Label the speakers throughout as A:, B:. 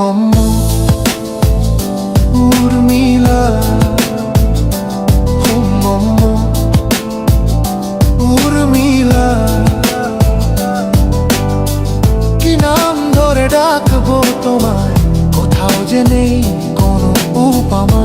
A: মম্মু উর্মিলা ও মম্মু উর্মিলা কি নাম ধরে ডাকবো তোমায়? কোথাও যে নেই কোনো উপামা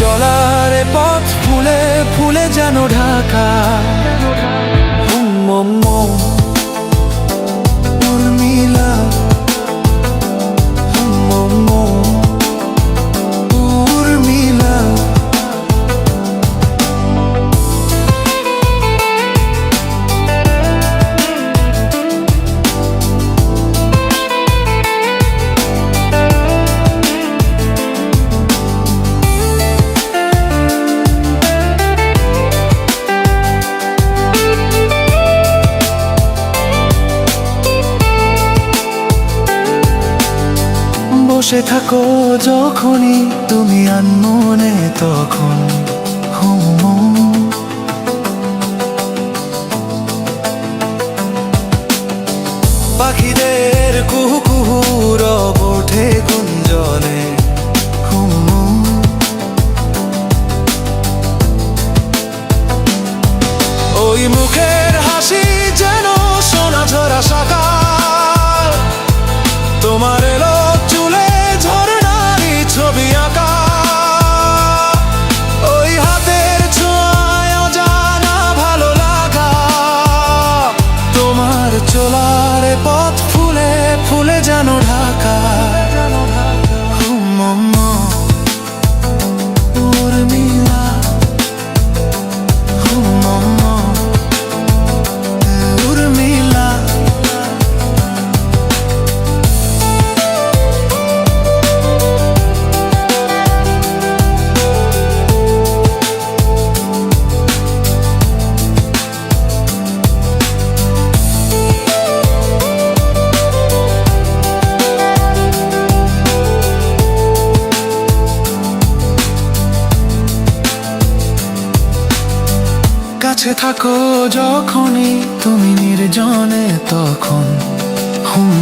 A: চলার পথ ফুলে ফুলে যেন ঢাকা। বসে থাকো যখনই তুমি আনমনে তখন পাখিদের কুহু কাছে থাকো যখনই তুমি নির্জনে তখন হুম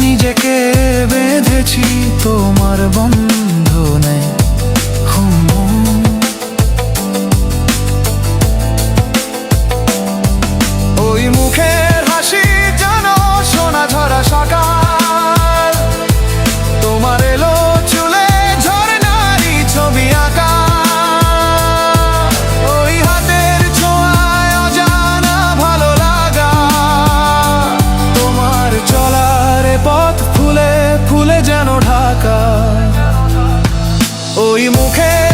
A: নিজেকে বেঁধেছি তোমার বন্ধু Коли муке